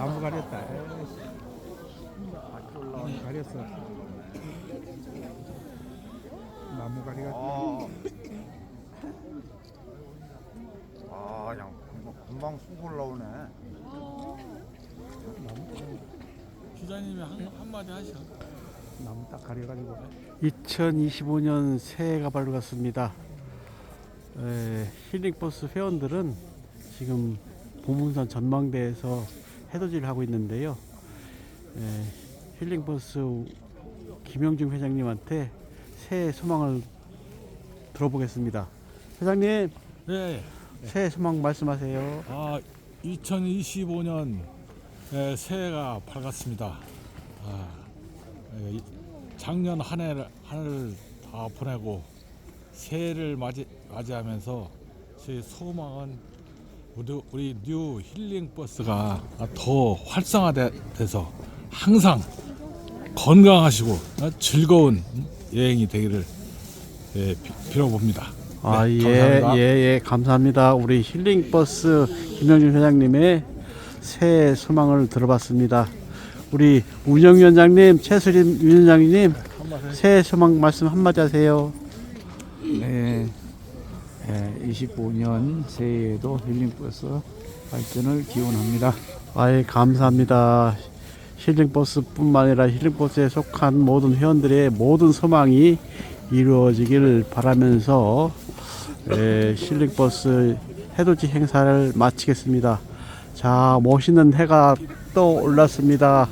나무 가렸다. 에이씨. 가렸어. 나무 가리가 아, 아, 그냥 금방, 금방 쑥 올라오네. 기자님이 한, 한마디 하셔. 나무 딱 가려가지고 2025년 새해가 밝았습니다. 에, 힐링버스 회원들은 지금 보문산 전망대에서 해돋이를 하고 있는데요. 에, 힐링버스 김영중 회장님한테 새해 소망을 들어보겠습니다. 회장님, 네. 새해 소망 말씀하세요. 아, 2025년 에, 새해가 밝았습니다. 아, 에, 이- 작년 한 해를 한 해를 다 보내고 새해를 맞이 맞이하면서 제 소망은 우리, 우리 뉴 힐링 버스가 더 활성화돼서 항상 건강하시고 어, 즐거운 여행이 되기를 예, 비- 빌어봅니다. 아, 네, 예, 감사합니다. 예, 예, 감사합니다. 우리 힐링 버스 김영준 회장님의 새해 소망을 들어봤습니다. 우리 운영위원장님, 최수림 위원장님, 새해 소망 말씀 한마디 하세요. 네, 25년 새해에도 힐링버스 발전을 기원합니다. 아이, 감사합니다. 힐링버스뿐만 아니라 힐링버스에 속한 모든 회원들의 모든 소망이 이루어지길 바라면서 에, 힐링버스 해돋이 행사를 마치겠습니다. 자, 멋있는 해가 또 올랐습니다.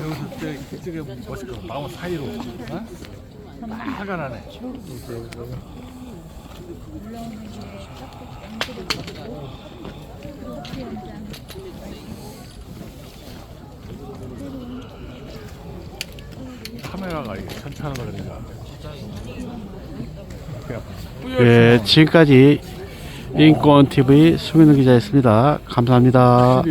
아 여기서 저기 멋있고 나무 사이로 어? 빨간하네. 카메라가 이게. 그냥 뿌옇게 예, 지금까지 인권 TV 수민우 기자였습니다. 감사합니다.